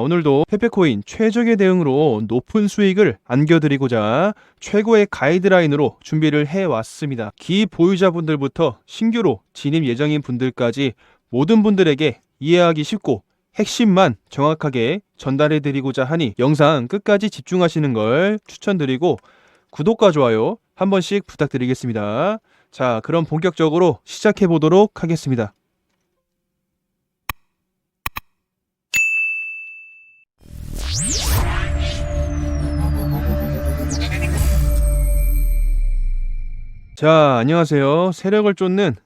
오늘도 페페코인 최적의 대응으로 높은 수익을 안겨드리고자 최고의 가이드라인으로 준비를 해왔습니다. 기 보유자분들부터 신규로 진입 예정인 분들까지 모든 분들에게 이해하기 쉽고 핵심만 정확하게 전달해드리고자 하니 영상 끝까지 집중하시는 걸 추천드리고 구독과 좋아요 한 번씩 부탁드리겠습니다. 자, 그럼 본격적으로 시작해 보도록 하겠습니다. 자, 안녕하세요. 세력을 쫓는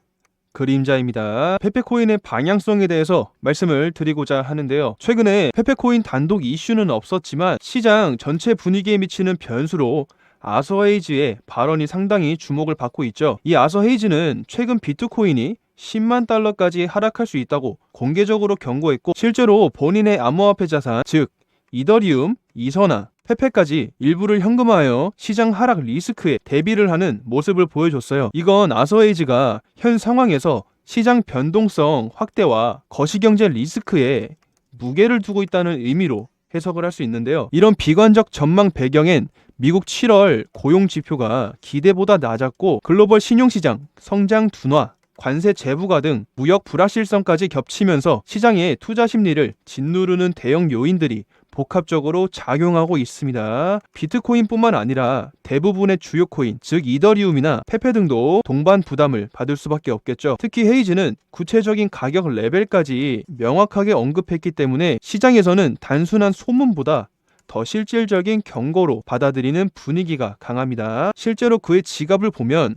그림자입니다. 페페코인의 방향성에 대해서 말씀을 드리고자 하는데요. 최근에 페페코인 단독 이슈는 없었지만 시장 전체 분위기에 미치는 변수로 아서 헤이즈의 발언이 상당히 주목을 받고 있죠. 이 아서 헤이즈는 최근 비트코인이 10만 달러까지 하락할 수 있다고 공개적으로 경고했고 실제로 본인의 암호화폐 자산 즉 이더리움, 이서나, 페페까지 일부를 현금화하여 시장 하락 리스크에 대비를 하는 모습을 보여줬어요. 이건 아서에이즈가 현 상황에서 시장 변동성 확대와 거시경제 리스크에 무게를 두고 있다는 의미로 해석을 할 수 있는데요. 이런 비관적 전망 배경엔 미국 7월 고용 지표가 기대보다 낮았고 글로벌 신용시장 성장 둔화 관세 재부가 등 무역 불확실성까지 겹치면서 시장의 투자 심리를 짓누르는 대형 요인들이 복합적으로 작용하고 있습니다. 비트코인뿐만 아니라 대부분의 주요 코인, 즉 이더리움이나 페페 등도 동반 부담을 받을 수밖에 없겠죠. 특히 헤이즈는 구체적인 가격 레벨까지 명확하게 언급했기 때문에 시장에서는 단순한 소문보다 더 실질적인 경고로 받아들이는 분위기가 강합니다. 실제로 그의 지갑을 보면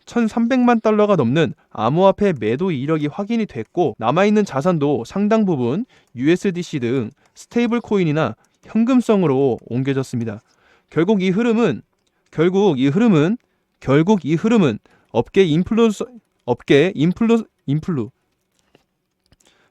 1,300만 달러가 넘는 암호화폐 매도 이력이 확인이 됐고 남아있는 자산도 상당 부분 USDC 등 스테이블 코인이나 현금성으로 옮겨졌습니다. 결국 이 흐름은 결국 이 흐름은 결국 이 흐름은 업계 인플루언서 업계 인플루 인플루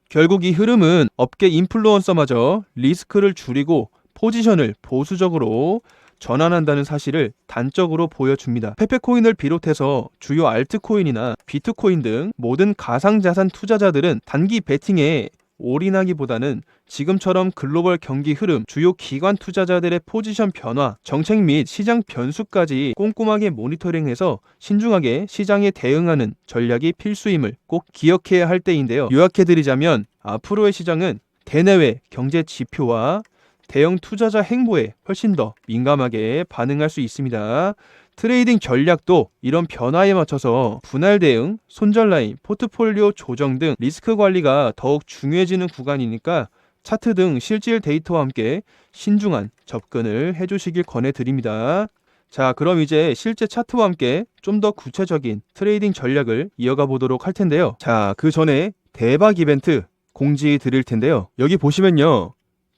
결국 이 흐름은 업계 인플루언서마저 리스크를 줄이고 포지션을 보수적으로 전환한다는 사실을 단적으로 보여줍니다. 페페코인을 비롯해서 주요 알트코인이나 비트코인 등 모든 가상자산 투자자들은 단기 베팅에 올인하기보다는 지금처럼 글로벌 경기 흐름, 주요 기관 투자자들의 포지션 변화, 정책 및 시장 변수까지 꼼꼼하게 모니터링해서 신중하게 시장에 대응하는 전략이 필수임을 꼭 기억해야 할 때인데요. 요약해드리자면 앞으로의 시장은 대내외 경제 지표와 대형 투자자 행보에 훨씬 더 민감하게 반응할 수 있습니다. 트레이딩 전략도 이런 변화에 맞춰서 분할 대응, 손절 라인, 포트폴리오 조정 등 리스크 관리가 더욱 중요해지는 구간이니까 차트 등 실질 데이터와 함께 신중한 접근을 해주시길 권해드립니다. 자, 그럼 이제 실제 차트와 함께 좀 더 구체적인 트레이딩 전략을 이어가 보도록 할 텐데요. 자, 그 전에 대박 이벤트 공지 드릴 텐데요. 여기 보시면요.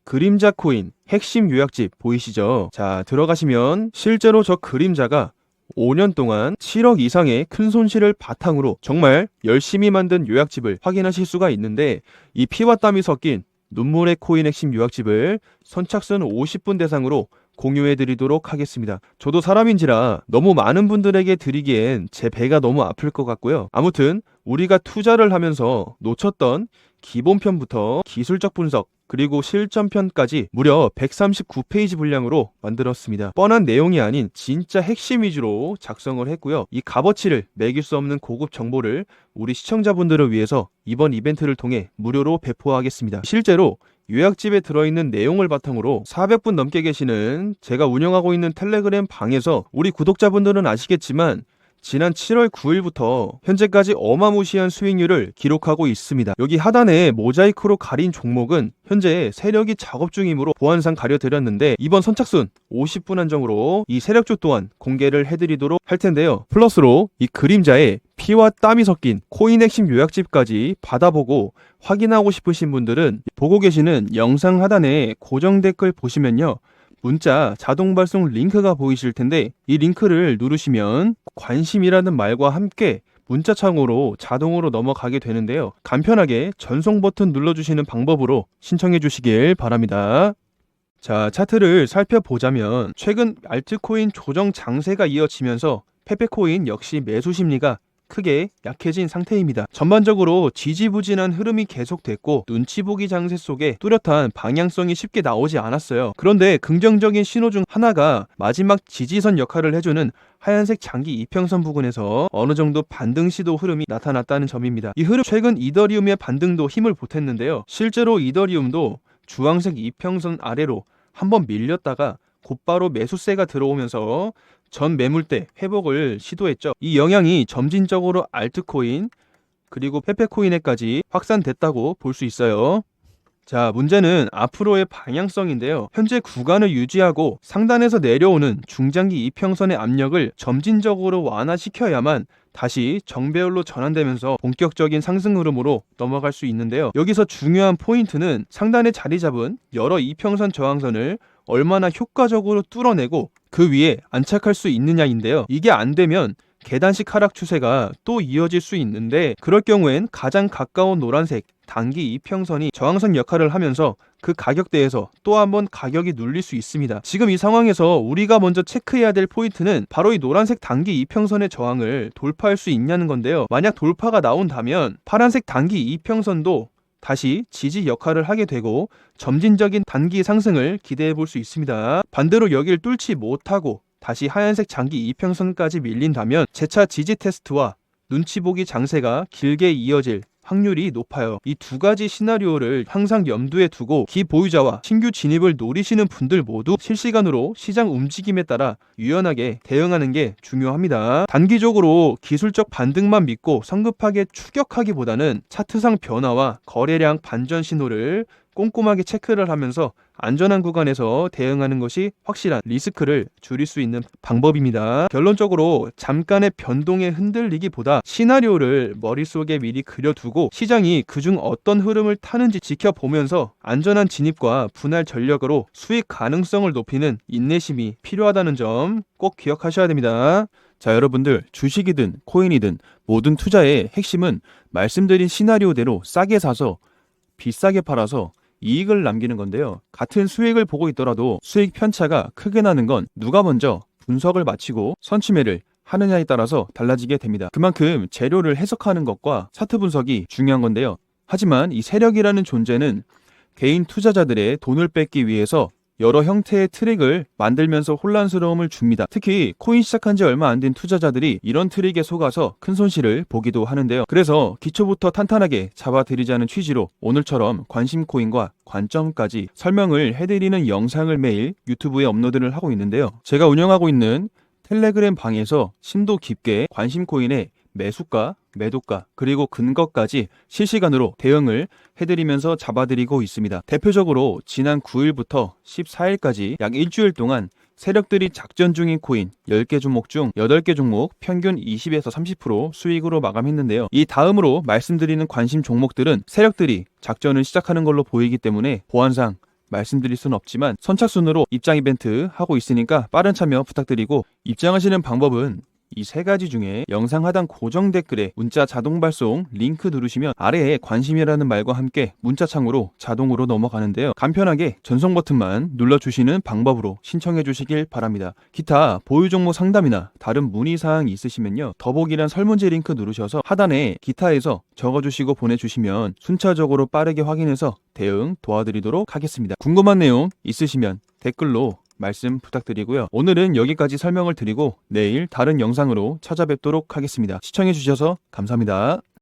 그림자 코인 핵심 요약집 보이시죠? 자, 들어가시면 실제로 저 그림자가 5년 동안 7억 이상의 큰 손실을 바탕으로 정말 열심히 만든 요약집을 확인하실 수가 있는데 이 피와 땀이 섞인 눈물의 코인 핵심 요약집을 선착순 50분 대상으로 공유해 드리도록 하겠습니다. 저도 사람인지라 너무 많은 분들에게 드리기엔 제 배가 너무 아플 것 같고요. 아무튼 우리가 투자를 하면서 놓쳤던 기본편부터 기술적 분석, 그리고 실전편까지 무려 139페이지 분량으로 만들었습니다. 뻔한 내용이 아닌 진짜 핵심 위주로 작성을 했고요. 이 값어치를 매길 수 없는 고급 정보를 우리 시청자분들을 위해서 이번 이벤트를 통해 무료로 배포하겠습니다. 실제로 요약집에 들어있는 내용을 바탕으로 400분 넘게 계시는 제가 운영하고 있는 텔레그램 방에서 우리 구독자분들은 아시겠지만 지난 7월 9일부터 현재까지 어마무시한 수익률을 기록하고 있습니다. 여기 하단에 모자이크로 가린 종목은 현재 세력이 작업 중이므로 보안상 가려드렸는데 이번 선착순 50분 한정으로 이 세력주 또한 공개를 해드리도록 할 텐데요. 플러스로 이 그림자에 피와 땀이 섞인 코인 핵심 요약집까지 받아보고 확인하고 싶으신 분들은 보고 계시는 영상 하단에 고정 댓글 보시면요. 문자 자동 발송 링크가 보이실 텐데 이 링크를 누르시면 관심이라는 말과 함께 문자 창으로 자동으로 넘어가게 되는데요. 간편하게 전송 버튼 눌러주시는 방법으로 신청해 주시길 바랍니다. 자, 차트를 살펴보자면 최근 알트코인 조정 장세가 이어지면서 페페코인 역시 매수 심리가 크게 약해진 상태입니다. 전반적으로 지지부진한 흐름이 계속됐고 눈치 보기 장세 속에 뚜렷한 방향성이 쉽게 나오지 않았어요. 그런데 긍정적인 신호 중 하나가 마지막 지지선 역할을 해주는 하얀색 장기 이평선 부근에서 어느 정도 반등 시도 흐름이 나타났다는 점입니다. 이 흐름 최근 이더리움의 반등도 힘을 보탰는데요. 실제로 이더리움도 주황색 이평선 아래로 한번 밀렸다가 곧바로 매수세가 들어오면서 전 매물대 회복을 시도했죠. 이 영향이 점진적으로 알트코인 그리고 페페코인에까지 확산됐다고 볼 수 있어요. 자, 문제는 앞으로의 방향성인데요. 현재 구간을 유지하고 상단에서 내려오는 중장기 이평선의 압력을 점진적으로 완화시켜야만 다시 정배열로 전환되면서 본격적인 상승 흐름으로 넘어갈 수 있는데요. 여기서 중요한 포인트는 상단에 자리 잡은 여러 이평선 저항선을 얼마나 효과적으로 뚫어내고 그 위에 안착할 수 있느냐인데요. 이게 안 되면 계단식 하락 추세가 또 이어질 수 있는데 그럴 경우엔 가장 가까운 노란색 단기 이평선이 저항선 역할을 하면서 그 가격대에서 또 한번 가격이 눌릴 수 있습니다. 지금 이 상황에서 우리가 먼저 체크해야 될 포인트는 바로 이 노란색 단기 이평선의 저항을 돌파할 수 있냐는 건데요. 만약 돌파가 나온다면 파란색 단기 이평선도 다시 지지 역할을 하게 되고 점진적인 단기 상승을 기대해 볼 수 있습니다. 반대로 여길 뚫지 못하고 다시 하얀색 장기 이평선까지 밀린다면 재차 지지 테스트와 눈치 보기 장세가 길게 이어질 확률이 높아요. 이 두 가지 시나리오를 항상 염두에 두고 기 보유자와 신규 진입을 노리시는 분들 모두 실시간으로 시장 움직임에 따라 유연하게 대응하는 게 중요합니다. 단기적으로 기술적 반등만 믿고 성급하게 추격하기보다는 차트상 변화와 거래량 반전 신호를 꼼꼼하게 체크를 하면서 안전한 구간에서 대응하는 것이 확실한 리스크를 줄일 수 있는 방법입니다. 결론적으로 잠깐의 변동에 흔들리기보다 시나리오를 머릿속에 미리 그려두고 시장이 그중 어떤 흐름을 타는지 지켜보면서 안전한 진입과 분할 전략으로 수익 가능성을 높이는 인내심이 필요하다는 점 꼭 기억하셔야 됩니다. 자, 여러분들 주식이든 코인이든 모든 투자의 핵심은 말씀드린 시나리오대로 싸게 사서 비싸게 팔아서 이익을 남기는 건데요. 같은 수익을 보고 있더라도 수익 편차가 크게 나는 건 누가 먼저 분석을 마치고 선취매를 하느냐에 따라서 달라지게 됩니다. 그만큼 재료를 해석하는 것과 차트 분석이 중요한 건데요. 하지만 이 세력이라는 존재는 개인 투자자들의 돈을 뺏기 위해서 여러 형태의 트릭을 만들면서 혼란스러움을 줍니다. 특히 코인 시작한 지 얼마 안 된 투자자들이 이런 트릭에 속아서 큰 손실을 보기도 하는데요. 그래서 기초부터 탄탄하게 잡아드리자는 취지로 오늘처럼 관심 코인과 관점까지 설명을 해드리는 영상을 매일 유튜브에 업로드를 하고 있는데요. 제가 운영하고 있는 텔레그램 방에서 심도 깊게 관심 코인의 매수가, 매도가, 그리고 근거까지 실시간으로 대응을 해드리면서 잡아드리고 있습니다. 대표적으로 지난 9일부터 14일까지 약 일주일 동안 세력들이 작전 중인 코인 10개 종목 중 8개 종목 평균 20에서 30% 수익으로 마감했는데요. 이 다음으로 말씀드리는 관심 종목들은 세력들이 작전을 시작하는 걸로 보이기 때문에 보안상 말씀드릴 수는 없지만 선착순으로 입장 이벤트 하고 있으니까 빠른 참여 부탁드리고 입장하시는 방법은 이 세 가지 중에 영상 하단 고정 댓글에 문자 자동 발송 링크 누르시면 아래에 관심이라는 말과 함께 문자 창으로 자동으로 넘어가는데요. 간편하게 전송 버튼만 눌러주시는 방법으로 신청해 주시길 바랍니다. 기타 보유 종목 상담이나 다른 문의 사항 있으시면요. 더보기란 설문지 링크 누르셔서 하단에 기타에서 적어주시고 보내주시면 순차적으로 빠르게 확인해서 대응 도와드리도록 하겠습니다. 궁금한 내용 있으시면 댓글로 말씀 부탁드리고요. 오늘은 여기까지 설명을 드리고 내일 다른 영상으로 찾아뵙도록 하겠습니다. 시청해주셔서 감사합니다.